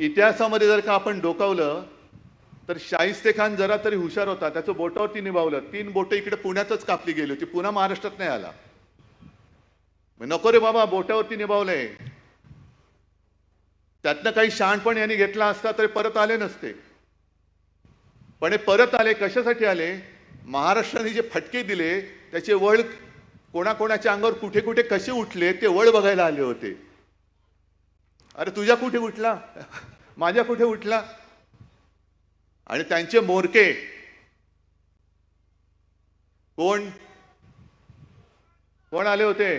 इतिहासामध्ये जर का आपण डोकावलं तर शाहिस्ते खान जरा तरी हुशार होता. त्याचं बोटावरती निभावलं. तीन बोटं इकडे पुण्यातच कापली गेली होती. पुन्हा महाराष्ट्रात नाही आला. नको रे बाबा बोटावरती निभावलंय. त्यातनं काही शहाणपण यांनी घेतला असता तरी परत आले नसते. पण हे परत आले कशासाठी आले? महाराष्ट्राने जे फटके दिले त्याचे वळ कोणाकोणाच्या अंगावर कुठे कुठे कसे उठले ते वळ बघायला आले होते. अरे तुझ्या कुठे उठला? माझ्या कुठे उठला? आणि त्यांचे मोरके कोण? कोण आले होते?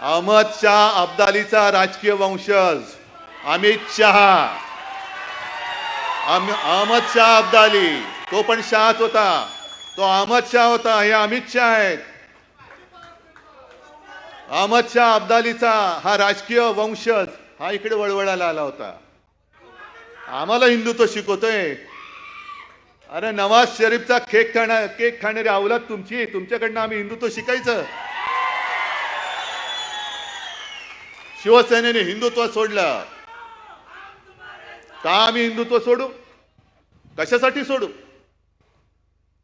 अहमद शाह अब्दालीचा राजकीय वंशज अमित शहा. अहमद शाह अब्दाली तो पण शहाच होता. तो अहमद शाह होता हे अमित शाह आहेत. अहमद शाह अब्दालीचा हा राजकीय वंशज हा इकडे वळवळायला आला होता. आम्हाला हिंदुत्व शिकवतोय. अरे नवाज शरीफचा केक खाणार केक खाणारी अवलाद तुमची तुमच्याकडनं आम्ही हिंदुत्व शिकायचं. शिवसेनेने हिंदुत्व सोडलं. का आम्ही हिंदुत्व सोडू? कशासाठी सोडू?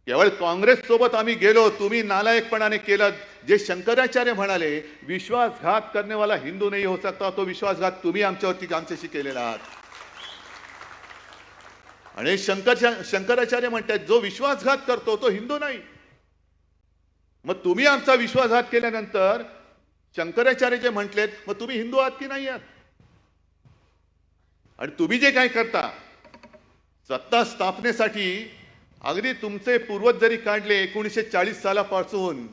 केवळ काँग्रेस सोबत आम्ही गेलो तुम्ही नालायकपणाने केलं. जे शंकराचार्य म्हणाले विश्वासघात करण्यावाला हिंदू नाही हो सकता तो विश्वासघात तुम्ही आमच्यावरती आमच्याशी केलेला आहात. आणि शंकर शंकराचार्य म्हणतात जो विश्वासघात करतो तो हिंदू नाही. मग तुम्ही आमचा विश्वासघात केल्यानंतर शंकराचार्य जे म्हटलेत मग तुम्ही हिंदू आहात की नाही आहात? आणि तुम्ही जे काय करता सत्ता स्थापनेसाठी अगदी तुमचे पूर्वज जरी काढले एकोणीसशे चाळीस सालापासून.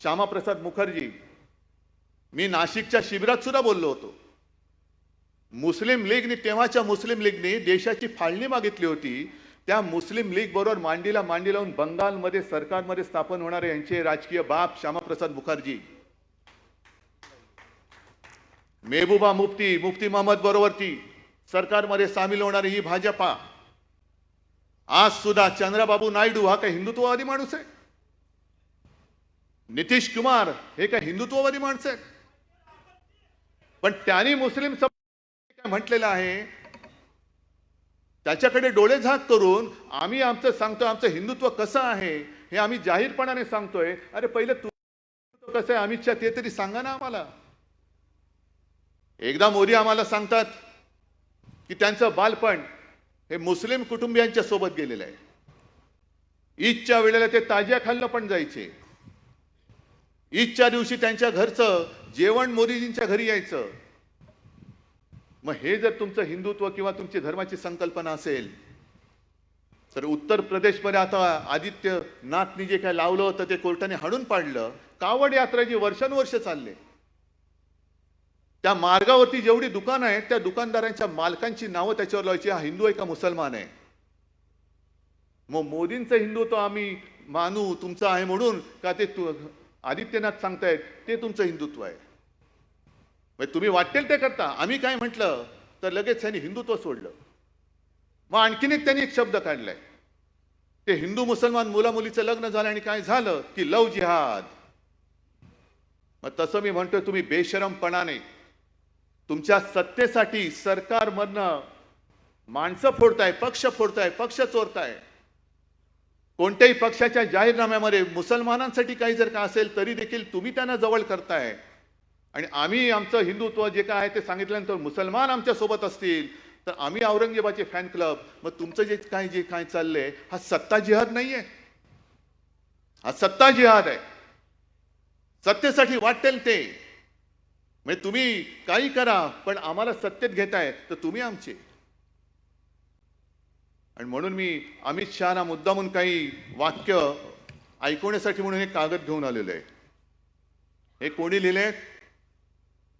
श्यामाप्रसाद मुखर्जी मी नाशिकच्या शिबिरात सुद्धा बोललो होतो. मुस्लिम लीगनी तेव्हाच्या मुस्लिम लीगनी देशाची फाळणी मागितली होती. त्या मुस्लिम लीग बरोबर मांडीला मांडी लावून बंगालमध्ये सरकारमध्ये स्थापन होणारे यांचे राजकीय बाप श्यामाप्रसाद मुखर्जी. मेहबूबा मुफ्ती मुफ्ती मोहम्मद बरोबर ती. सरकारमध्ये सामील होणारी ही भाजपा. आज सुद्धा चंद्रबाबू नायडू हा काय हिंदुत्ववादी माणूस आहे. नितीश कुमार हे काय हिंदुत्ववादी माणसं आहेत. पण त्यांनी मुस्लिम समाज म्हटलेलं आहे? त्याच्याकडे डोळे झाक करून आम्ही आमचं सांगतो आमचं हिंदुत्व कसं आहे हे आम्ही जाहीरपणाने सांगतोय. अरे पहिले तू कसं आहे अमित शहा ते तरी सांगा ना आम्हाला. एकदा मोदी आम्हाला सांगतात की त्यांचं बालपण हे मुस्लिम कुटुंबियांच्या सोबत गेलेलं आहे. ईदच्या वेळेला ते ताज्या खाल्लं पण जायचे. ईदच्या दिवशी त्यांच्या घरचं जेवण मोदीजींच्या घरी यायचं. मग हे जर तुमचं हिंदुत्व किंवा तुमची धर्माची संकल्पना असेल तर उत्तर प्रदेशमध्ये आता आदित्य नाथनी जे काय लावलं होतं ते कोर्टाने हाणून पाडलं. कावड यात्रा जी वर्षानुवर्ष चालले त्या मार्गावरती जेवढी दुकानं आहेत त्या दुकानदारांच्या मालकांची नावं त्याच्यावर लावायची. हा हिंदू आहे का मुसलमान आहे? मग मोदींचं हिंदुत्व आम्ही मानू तुमचं आहे म्हणून का ते आदित्यनाथ सांगतायत ते तुमचं हिंदुत्व आहे. तुम्ही वाटेल ते करता. आम्ही काय म्हटलं तर लगेच त्यांनी हिंदुत्व सोडलं. मग आणखीन एक त्यांनी एक शब्द काढलाय. ते हिंदू मुसलमान मुलामुलीचं लग्न झालं आणि काय झालं? की लव जिहाद. मग तसं मी म्हणतोय तुम्ही बेशरमपणाने तुमच्या सत्तेसाठी सरकारमधनं माणसं फोडताय पक्ष फोडताय पक्ष चोरताय. कोणत्याही पक्षाच्या जाहीरनाम्यामध्ये मुसलमानांसाठी काही जर का असेल तरी देखील तुम्ही त्यांना जवळ करताय. आणि आम्ही आमचं हिंदुत्व जे काय आहे ते सांगितल्यानंतर मुसलमान आमच्यासोबत असतील तर आम्ही औरंगजेबाचे फॅन क्लब मग तुमचं जे काय जे काय चाललंय हा सत्ता जिहाद नाहीये. हा सत्ता जिहाद आहे. सत्तेसाठी वाटेल ते. म्हणजे तुम्ही काही करा पण आम्हाला सत्तेत घेताय तर तुम्ही आमचे. आणि म्हणून मी अमित शहाना मुद्दामून काही वाक्य ऐकवण्यासाठी म्हणून हे कागद घेऊन आलेलं आहे. हे कोणी लिहिले?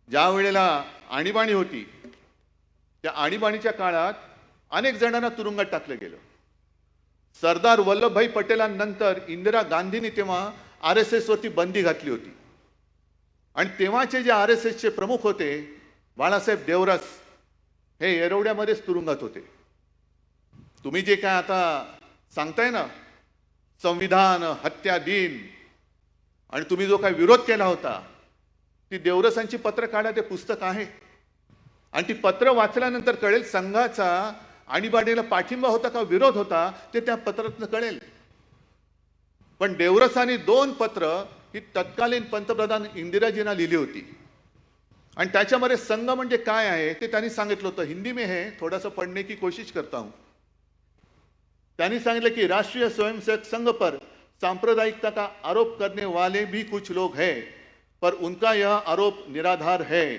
ज्या वेळेला आणीबाणी होती त्या आणीबाणीच्या काळात अनेक जणांना तुरुंगात टाकलं गेलं. सरदार वल्लभभाई पटेलांनंतर इंदिरा गांधींनी तेव्हा आर एस एसवरती बंदी घातली होती. आणि तेव्हाचे जे आर एस एसचे प्रमुख होते बाळासाहेब देवरस हे येरवड्यामध्येच तुरुंगात होते. तुम्ही जे काय आता सांगताय ना संविधान हत्या दिन आणि तुम्ही जो काय विरोध केला होता ती देवरसांची पत्र काढा ते पुस्तक आहे. आणि ती पत्र वाचल्यानंतर कळेल संघाचा आणीबाणीला पाठिंबा होता का विरोध होता ते त्या पत्रातनं कळेल. पण देवरसांनी दोन पत्र ही तत्कालीन पंतप्रधान इंदिराजींना लिहिली होती. आणि त्याच्यामध्ये संघ म्हणजे काय आहे ते त्यांनी सांगितलं होतं. हिंदी में है थोड़ा सा पढ़ने की कोशिश करता हूं. त्यांनी सांगितलं की राष्ट्रीय स्वयंसेवक संघ पर सांप्रदायिकता का आरोप करने वाले भी कुछ लोग हैं पर उनका यह आरोप निराधार है.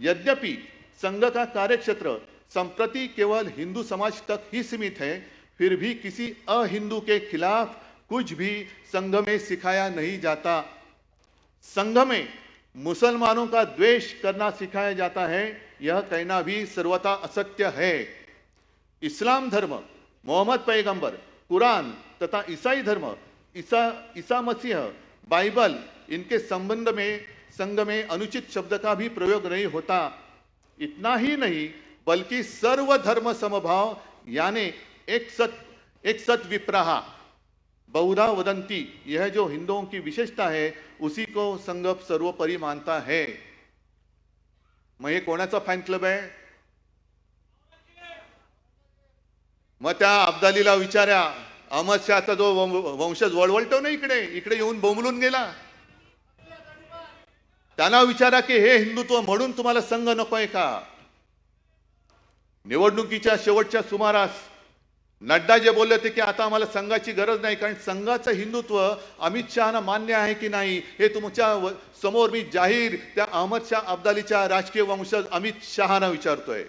यद्यपि संघ का कार्यक्षेत्र संप्रति केवल हिंदू समाज तक ही सीमित है फिर भी किसी अहिंदू के खिलाफ कुछ भी संघ में सिखाया नहीं जाता। संघ में मुसलमानों का द्वेष करना सिखाया जाता है, यह कहना भी सर्वथा असत्य है। इस्लाम धर्म, मोहम्मद पैगंबर, कुरान तथा ईसाई धर्म, ईसा ईसा मसीह, बाइबल, इनके संबंध में संघ में अनुचित शब्द का भी प्रयोग नहीं होता। इतना ही नहीं, बल्कि सर्व धर्म समभाव, यानी एक सत एक सत विप्रहा। बहुधा वदंती यह जो हिंदुओं की विशेषता है उसी को संघ सर्वोपरि मानता है। मग हे कोणाचा फॅन क्लब आहे? मग त्या अब्दालीला विचारा अहमद शहाचा जो वंशज वळवळतो ना इकडे इकडे येऊन बोंबलून गेला. त्यांना विचारा की हे हिंदुत्व म्हणून तुम्हाला संघ नकोय का? निवडणुकीच्या शेवटच्या सुमारास नड्डा जे बोलले होते की आता आम्हाला संघाची गरज नाही कारण संघाचं हिंदुत्व अमित शहाना मान्य आहे की नाही हे तुमच्यासमोर मी जाहीर त्या अहमद शाह अब्दालीच्या राजकीय वंशज अमित शहाना विचारतोय.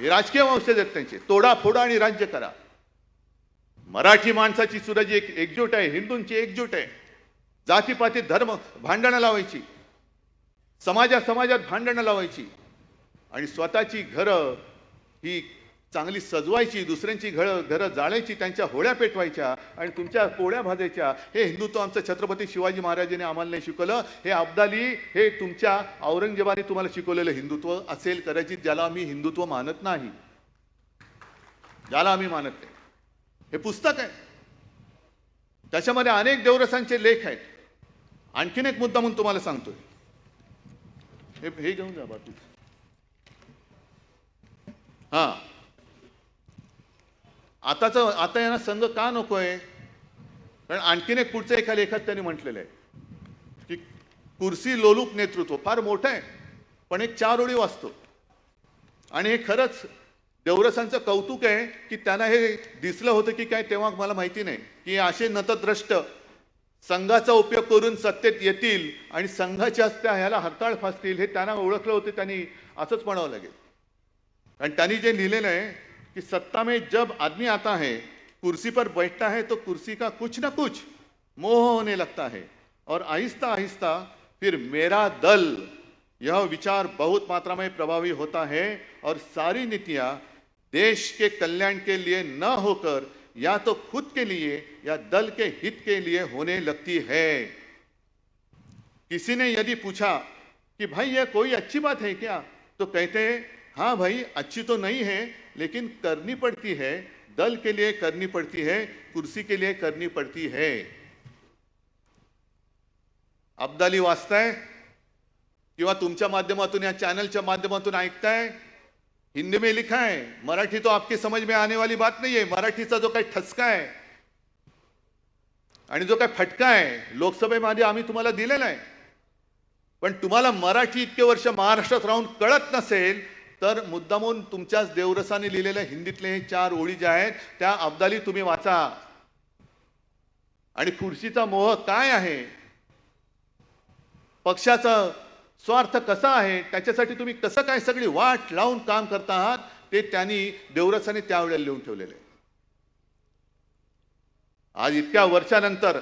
हे राजकीय वंशज आहेत त्यांचे. तोडा फोडा आणि राज्य करा. मराठी माणसाची सुद्धा जी एक एकजूट आहे हिंदूंची एकजूट आहे. जातीपाती धर्म भांडणं लावायची. समाजा समाजात भांडणं लावायची. आणि स्वतःची घरं ही चांगली सजवायची दुसऱ्यांची घरं घरं जाळायची त्यांच्या होळ्या पेटवायच्या आणि तुमच्या पोळ्या भाजायच्या. हे हिंदुत्व आमचं छत्रपती शिवाजी महाराजांनी आम्हाला नाही शिकवलं. हे अब्दाली हे तुमच्या औरंगजेबाने तुम्हाला शिकवलेलं हिंदुत्व असेल कदाचित ज्याला आम्ही हिंदुत्व मानत नाही. ज्याला आम्ही मानत नाही. हे पुस्तक आहे. त्याच्यामध्ये अनेक देवरसांचे लेख आहेत. आणखीन एक मुद्दा म्हणून तुम्हाला सांगतोय. हे हे घेऊन जा बाकी. हा. आताचं आता यांना संघ का नको आहे कारण आणखीन एक पुढचं एका लेखात त्यांनी म्हटलेलं आहे की कुर्सी लोलूप नेतृत्व फार मोठं आहे पण एक चार ओळी वाचतो. आणि हे खरंच देवरसांचं कौतुक आहे की त्यांना हे दिसलं होतं की काय तेव्हा मला माहिती नाही की असे नतद्रष्ट संघाचा उपयोग करून सत्तेत येतील आणि संघाच्या त्या ह्याला हरताळ फासतील हे त्यांना ओळखलं होतं त्यांनी असंच म्हणावं लागेल. आणि त्यांनी जे लिहिलेलं आहे कि सत्ता में जब आदमी आता है, कुर्सी पर बैठता है तो कुर्सी का कुछ ना कुछ मोह होने लगता है। और आहिस्ता आहिस्ता फिर मेरा दल, यह विचार बहुत मात्रा में प्रभावी होता है और सारी नीतियाँ देश के कल्याण के लिए न होकर या तो खुद के लिए या दल के हित के लिए होने लगती है। किसी ने यदि पूछा कि भाई, यह कोई अच्छी बात है क्या? तो कहते हैं हाँ भाई, अच्छी तो नहीं है लेकिन करनी पड़ती है दल के लिए करनी पड़ती है कुर्सी के लिए करनी पड़ती है। अब्दाली वाचताय किंवा तुमच्या माध्यमातून या चॅनलच्या माध्यमातून ऐकताय? हिंदी में लिखा है मराठी तो आपके समझ में आने वाली बात नहीं है मराठीचा जो काही ठसका आहे आणि जो काही फटका आहे लोकसभेमध्ये आम्ही तुम्हाला दिलेला आहे पण तुम्हाला मराठी इतके वर्ष महाराष्ट्रात राहून कळत नसेल तर मुद्दामून तुमच्याच देवरसाने लिहिलेल्या हिंदीतले हे चार ओळी ज्या आहेत त्या अब्दाली तुम्ही वाचा. आणि खुर्शीचा मोह काय आहे? पक्षाचा स्वार्थ कसा आहे? त्याच्यासाठी तुम्ही कसं काय सगळी वाट लावून काम करता आहात? ते त्यांनी देवरसाने त्यावेळेला लिहून ठेवलेले आज इतक्या वर्षानंतर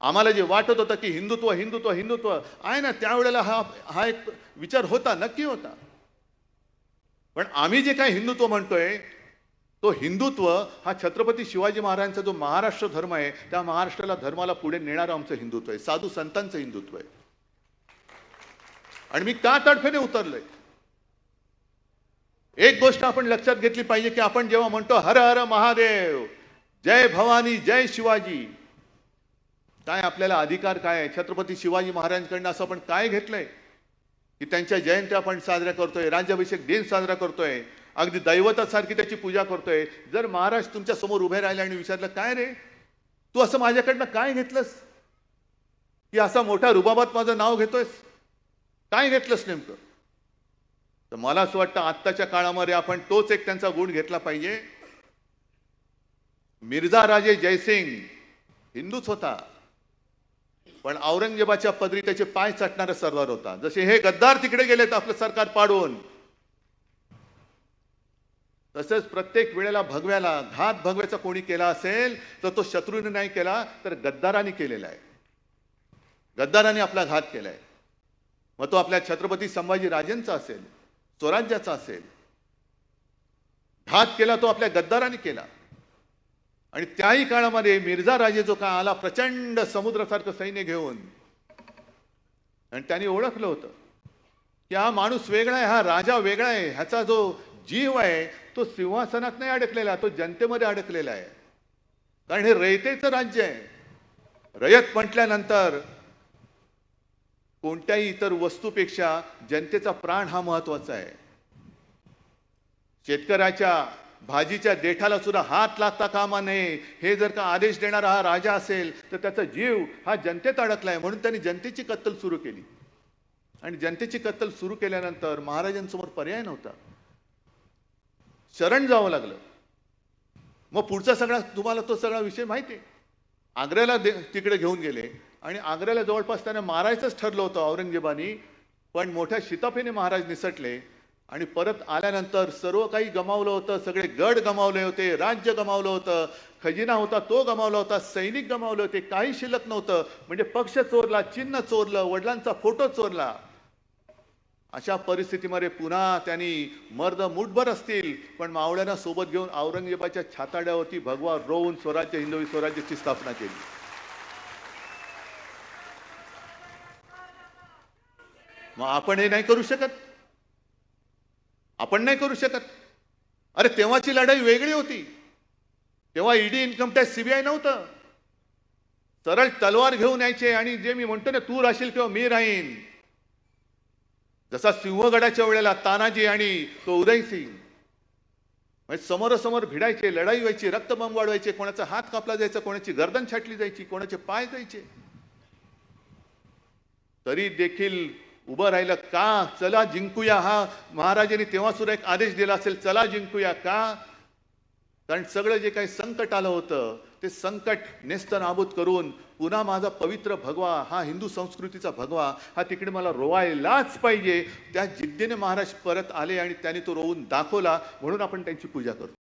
आम्हाला जे वाटत होतं की हिंदुत्व हिंदुत्व हिंदुत्व आहे ना त्यावेळेला हा हा एक विचार होता नक्की होता. पण आम्ही जे काय हिंदुत्व म्हणतोय तो हिंदुत्व हा छत्रपती शिवाजी महाराजांचा जो महाराष्ट्र धर्म आहे त्या महाराष्ट्राला धर्माला पुढे नेणारं आमचं हिंदुत्व आहे. साधू संतांचं हिंदुत्व आहे. आणि मी का तडफेने उतरलोय. एक गोष्ट आपण लक्षात घेतली पाहिजे की आपण जेव्हा म्हणतो हर हर महादेव जय भवानी जय शिवाजी काय आपल्याला अधिकार काय आहे? छत्रपती शिवाजी महाराजांकडनं असं आपण काय घेतलंय? की त्यांच्या जयंत्या आपण साजऱ्या करतोय राज्याभिषेक दिन साजरा करतोय अगदी दैवतासारखी त्याची पूजा करतोय. जर महाराज तुमच्यासमोर उभे राहिले आणि विचारलं काय रे? तू असं माझ्याकडनं काय घेतलंस? की असा मोठा रुबाबात माझं नाव घेतोयस? काय घेतलंस नेमकं? तर मला असं वाटतं आत्ताच्या काळामध्ये आपण तोच एक त्यांचा गुण घेतला पाहिजे. मिर्झा राजे जयसिंग हिंदूच होता. पण औरंगजेबाच्या पदरी त्याचे पाय चाटणारा सरदार होता. जसे हे गद्दार तिकडे गेलेत आपलं सरकार पाडून. तसंच प्रत्येक वेळेला भगव्याला घात भगव्याचा कोणी केला असेल तर तो शत्रूने नाही केला तर गद्दाराने केलेला आहे. गद्दाराने आपला घात केलाय. मग तो आपल्या छत्रपती संभाजी राजेंचा असेल स्वराज्याचा असेल. घात केला तो आपल्या गद्दाराने केला. आणि त्याही काळामध्ये मिर्झा राजे जो का आला? प्रचंड समुद्रासारखं सैन्य घेऊन. आणि त्यांनी ओळखलं होतं. की हा माणूस वेगळा आहे हा राजा वेगळा आहे. ह्याचा जो जीव आहे तो सिंहासनात नाही अडकलेला तो जनतेमध्ये अडकलेला आहे. कारण हे रयतेचं राज्य आहे. रयत म्हटल्यानंतर कोणत्याही इतर वस्तूपेक्षा जनतेचा प्राण हा महत्त्वाचा आहे. शेतकऱ्याच्या भाजीच्या देठाला सुद्धा हात लागता कामा नये. हे जर का आदेश देणारा हा राजा असेल तर त्याचा जीव हा जनतेत अडकलाय म्हणून त्यांनी जनतेची कत्तल सुरू केली. आणि जनतेची कत्तल सुरू केल्यानंतर महाराजांसमोर पर्याय नव्हता. शरण जावं लागलं. मग पुढचा सगळा तुम्हाला तो सगळा विषय माहिती आहे आग्र्याला दे तिकडे घेऊन गेले. आणि आग्र्याला जवळपास त्याने मारायचंच ठरलं होतं औरंगजेबानी. पण मोठ्या शिताफीने महाराज निसटले. आणि परत आल्यानंतर सर्व काही गमावलं होतं सगळे गड गमावले होते राज्य गमावलं होतं खजिना होता तो गमावला होता सैनिक गमावले होते काही शिल्लक नव्हतं. म्हणजे पक्ष चोरला चिन्ह चोरलं वडिलांचा फोटो चोरला. अशा परिस्थितीमध्ये पुन्हा त्यांनी मर्द मुठभर असतील पण मावळ्यांना सोबत घेऊन औरंगजेबाच्या छाताड्यावरती भगवा रोवून स्वराज्य हिंदवी स्वराज्याची स्थापना केली. मग आपण हे नाही करू शकत? आपण नाही करू शकत. अरे तेव्हाची लढाई वेगळी होती. तेव्हा ईडी इन्कम टॅक्स सीबीआय नव्हतं. सरळ तलवार घेऊन यायचे आणि जे मी म्हणतो ना तू राहशील किंवा मी राहीन. जसा सिंहगडाच्या वेळेला तानाजी आणि तो उदयसिंग म्हणजे समोरासमोर भिडायचे लढाई व्हायची रक्तबंब वाढवायचे कोणाचा हात कापला जायचा कोणाची गर्दन छाटली जायची कोणाचे पाय जायचे. तरी देखील उभं राहिलं का? चला जिंकूया हा. महाराजांनी तेव्हा सुद्धा एक आदेश दिला असेल चला जिंकूया का? कारण सगळं जे काही संकट आलं होतं ते संकट नेस्त नाबूद करून पुन्हा माझा पवित्र भगवा हा हिंदू संस्कृतीचा भगवा हा तिकडे मला रोवायलाच पाहिजे. त्या जिद्दीने महाराज परत आले आणि त्याने तो रोवून दाखवला म्हणून आपण त्यांची पूजा करतो.